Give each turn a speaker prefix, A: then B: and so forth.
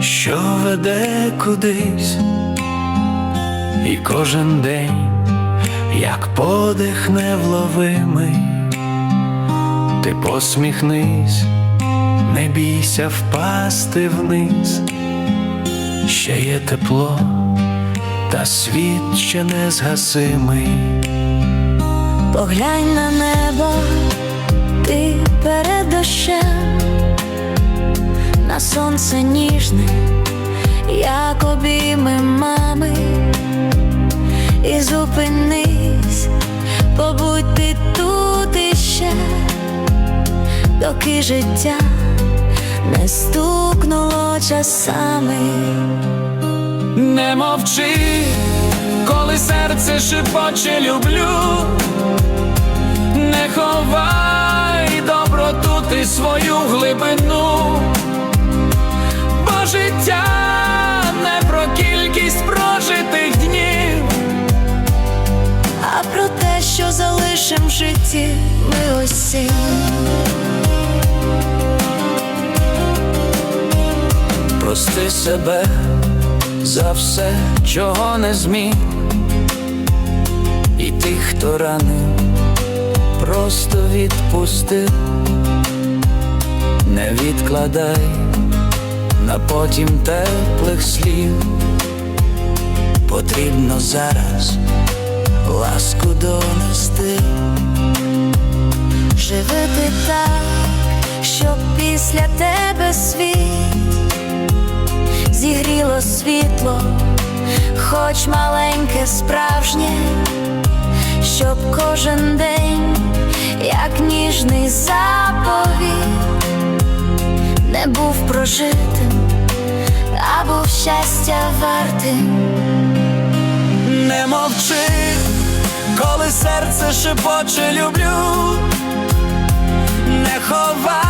A: що веде кудись, і кожен день, як подих невловимий, ти посміхнись, не бійся впасти вниз, ще є тепло, та світ ще не згасимий.
B: Поглянь на небо, ти перед дощем, сонце ніжне, як обійми мами, і зупинись, побудь ти тут іще, доки життя не стукнуло часами.
A: Не мовчи, коли серце шепоче люблю, не ховай доброту ти свою глибину,
B: житті ми усі.
A: прости себе за все, чого не зміг, і тих, хто ранив, просто відпустив, не відкладай на потім теплих слів, потрібно зараз ласку донести.
B: Живи ти так, щоб після тебе світ зігріло світло, хоч маленьке, справжнє, щоб кожен день, як ніжний заповіт, не був прожитим, а був щастя вартим.
A: Не мовчи, коли серце шепоче люблю, ховай